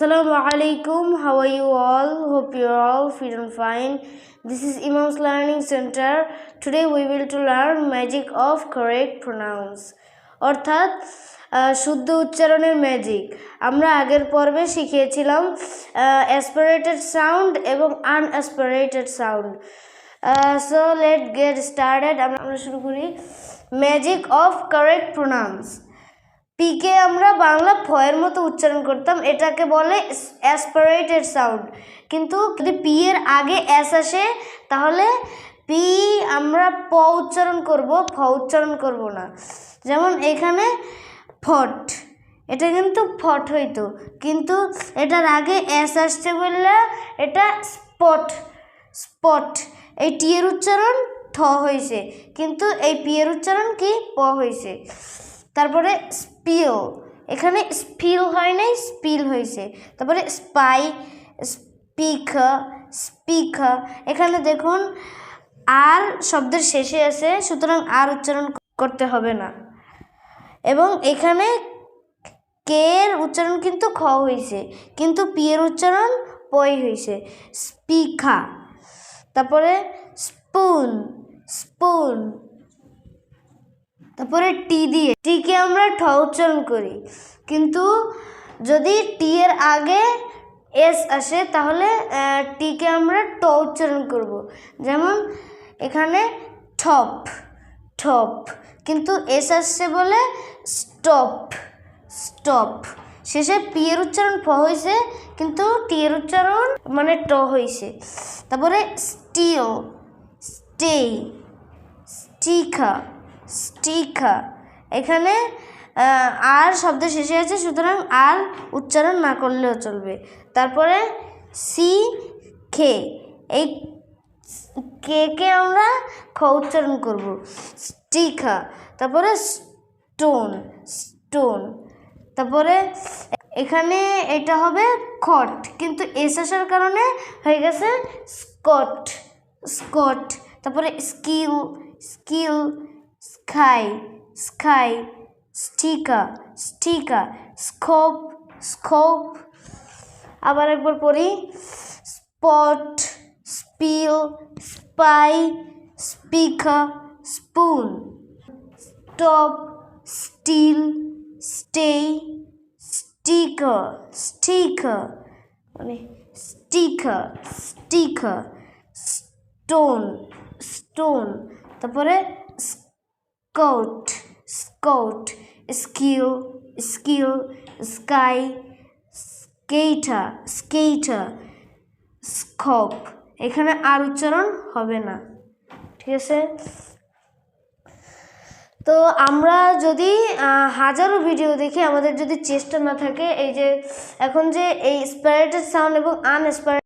Assalamu alaikum. How are you all? Hope you are all feeling fine. This is Imam's Learning Center. Today we will to learn magic of correct pronouns. অর্থাৎ শুদ্ধ উচ্চারণের magic আমরা আগের পর্বে শিখিয়েছিলাম aspirated sound এবং unaspirated sound so let get started আমরা শুরু করি ম্যাজিক অফ কারেক্ট প্রোনাউন্স পিকে আমরা বাংলা ফয়ের মতো উচ্চারণ করতাম, এটাকে বলে অ্যাসপারেটেড সাউন্ড কিন্তু যদি পি এর আগে অ্যাস আসে, তাহলে পি আমরা প উচ্চারণ করব ফ উচ্চারণ করব না। যেমন এখানে ফট, এটা কিন্তু ফট হইতো। কিন্তু এটার আগে অ্যাস আসছে বললে এটা স্পট স্পট এই টি এর উচ্চারণ ঠ হয়েছে কিন্তু এই পি এর উচ্চারণ কি? প হয়েছে তারপরে স্পিল এখানে স্পিল হয় নাই স্পিল হয়েছে তারপরে স্পাই স্পিক স্পিক এখানে দেখুন আর শব্দের শেষে আছে, সুতরাং আর উচ্চারণ করতে হবে না। এবং এখানে কে এর উচ্চারণ কিন্তু খ হয়েছে কিন্তু পি এর উচ্চারণ পই হয়েছে স্পিখা তারপরে স্পুন স্পুন তারপরে টি দিয়ে, টিকে আমরা ঠ উচ্চারণ করি। কিন্তু যদি টি এর আগে এস আসে, তাহলে টিকে আমরা ট উচ্চারণ করব। যেমন এখানে ঠপ ঠপ। কিন্তু এস আসছে বলে স্টপ স্টপ। শেষে পি এর উচ্চারণ ফ হয়েছে কিন্তু টি এর উচ্চারণ মানে ট হয়েছে তারপরে স্টিও, স্টে, স্টিখা। স্টিখা এখানে আর শব্দ শেষে আছে সুতরাং আর উচ্চারণ না করলেও চলবে। তারপরে সি খে এই কে কে আমরা খ উচ্চারণ করব। স্টিখা তারপরে স্টোন স্টোন, তারপরে এখানে এটা হবে খট কিন্তু এস আসার কারণে হয়ে গেছে স্কট স্কট, তারপরে skill skill sky sky stick stick scope scope. আবার একবার পড়ি। Spot, spill, spy, speaker, spoon. Stop, still stay sticker sticker. মানে স্টিকার স্টিকার। Stone stone. তারপরে scout scout skill skill sky skater skater scope এখানে আর উচ্চারণ হবে না, ঠিক আছে? তো আমরা যদি হাজারো ভিডিও দেখি আমাদের যদি চেষ্টা না থাকে, এই যে, এখন যে এই স্প্যারেটেড সাউন্ড এবং আনস্প্যারেটেড